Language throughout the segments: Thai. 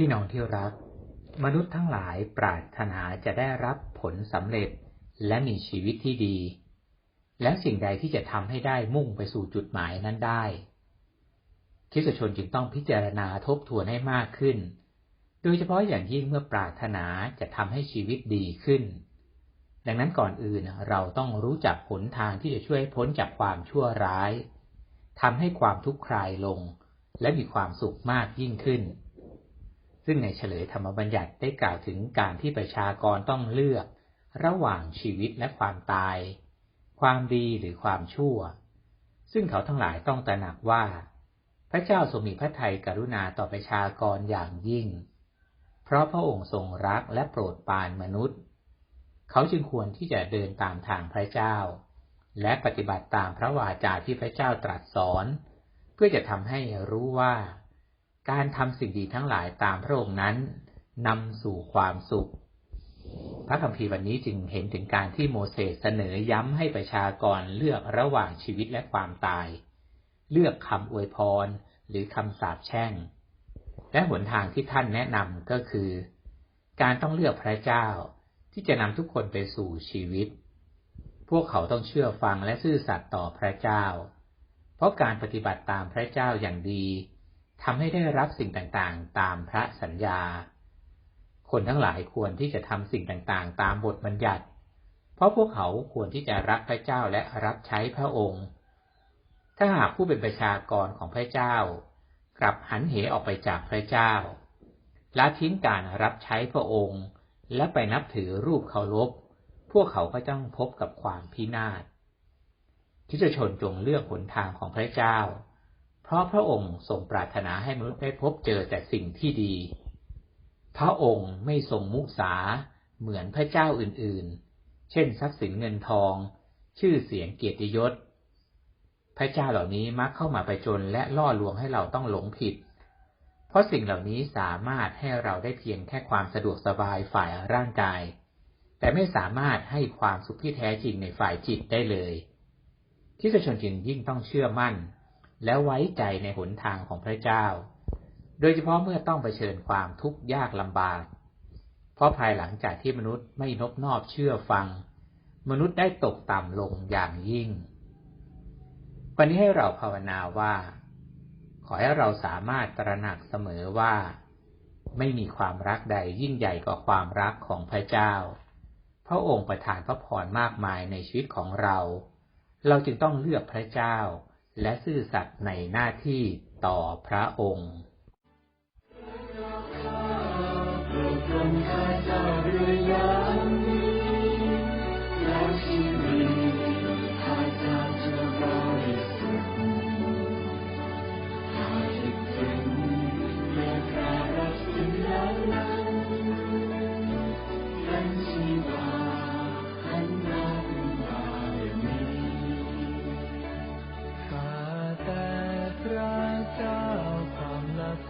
พี่น้องที่รัก มนุษย์ทั้งหลายปรารถนาจะได้รับผลสำเร็จและมีชีวิตที่ดี และสิ่งใดที่จะทำให้ได้มุ่งไปสู่จุดหมายนั้นได้คิสชนจึงต้องพิจารณาทบทวนให้มากขึ้น โดยเฉพาะอย่างยิ่งเมื่อปรารถนาจะทำให้ชีวิตดีขึ้น ดังนั้นก่อนอื่นเราต้องรู้จักผลทางที่จะช่วยพ้นจากความชั่วร้ายทำให้ความทุกข์คลายลง และมีความสุขมากยิ่งขึ้น ซึ่งในเฉลยธรรมบัญญัติได้กล่าวถึงการที่ประชากรต้องเลือก ระหว่างชีวิตและความตาย ความดีหรือความชั่ว ซึ่งเขาทั้งหลายต้องตระหนักว่า พระเจ้าทรงมีพระทัยกรุณาต่อประชากรอย่างยิ่ง เพราะพระองค์ทรงรักและโปรดปรานมนุษย์ เขาจึงควรที่จะเดินตามทางพระเจ้า และปฏิบัติตามพระวาจาที่พระเจ้าตรัสสอน เพื่อจะทำให้รู้ว่า การทำสิ่งดีทั้งหลายตามพระองค์นั้นนำสู่ความสุข พระคัมภีร์วันนี้จึงเห็นถึงการที่โมเสสเสนอย้ำให้ประชากรเลือกระหว่างชีวิตและความตาย เลือกคำอวยพรหรือคำสาปแช่ง และหนทางที่ท่านแนะนำก็คือ การต้องเลือกพระเจ้าที่จะนำทุกคนไปสู่ชีวิต พวกเขาต้องเชื่อฟังและซื่อสัตย์ต่อพระเจ้า เพราะการปฏิบัติตามพระเจ้าอย่างดี ทำให้ได้รับสิ่งต่างๆ ตามพระสัญญา คนทั้งหลายควรที่จะทำสิ่งต่างๆ ตามบทบัญญัติ เพราะพวกเขาควรที่จะรักพระเจ้าและรับใช้พระองค์ ถ้าหากผู้เป็นประชากรของพระเจ้า กลับหันเหออกไปจากพระเจ้าละทิ้งการรับใช้พระองค์ และไปนับถือรูปเคารพ พวกเขาก็ต้องพบกับความพินาศที่จะชนจงเลือกหนทางของพระเจ้า เพราะพระองค์ทรงปรารถนาให้มนุษย์ได้พบเจอแต่สิ่งที่ดี พระองค์ไม่ทรงมุสาเหมือนพระเจ้าอื่นๆ เช่นทรัพย์สินเงินทอง ชื่อเสียงเกียรติยศ พระเจ้าเหล่านี้มักเข้ามาไปจนและล่อลวงให้เราต้องหลงผิด เพราะสิ่งเหล่านี้สามารถให้เราได้เพียงแค่ความสะดวกสบายฝ่ายร่างกาย แต่ไม่สามารถให้ความสุขที่แท้จริงในฝ่ายจิตได้เลย ที่จะชนจินยิ่งต้องเชื่อมั่น และไว้ใจในหนทางของพระเจ้า โดยเฉพาะเมื่อต้องเผชิญความทุกข์ยากลำบาก เพราะภายหลังจากที่มนุษย์ไม่นบนอบเชื่อฟัง มนุษย์ได้ตกต่ำลงอย่างยิ่ง วันนี้ให้เราภาวนาว่า ขอให้เราสามารถตระหนักเสมอว่า ไม่มีความรักใดยิ่งใหญ่กว่าความรักของพระเจ้า พระองค์ประทานพระพรมากมายในชีวิตของเรา เราจึงต้องเลือกพระเจ้า และซื่อสัตย์ในหน้าที่ต่อพระองค์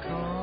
come.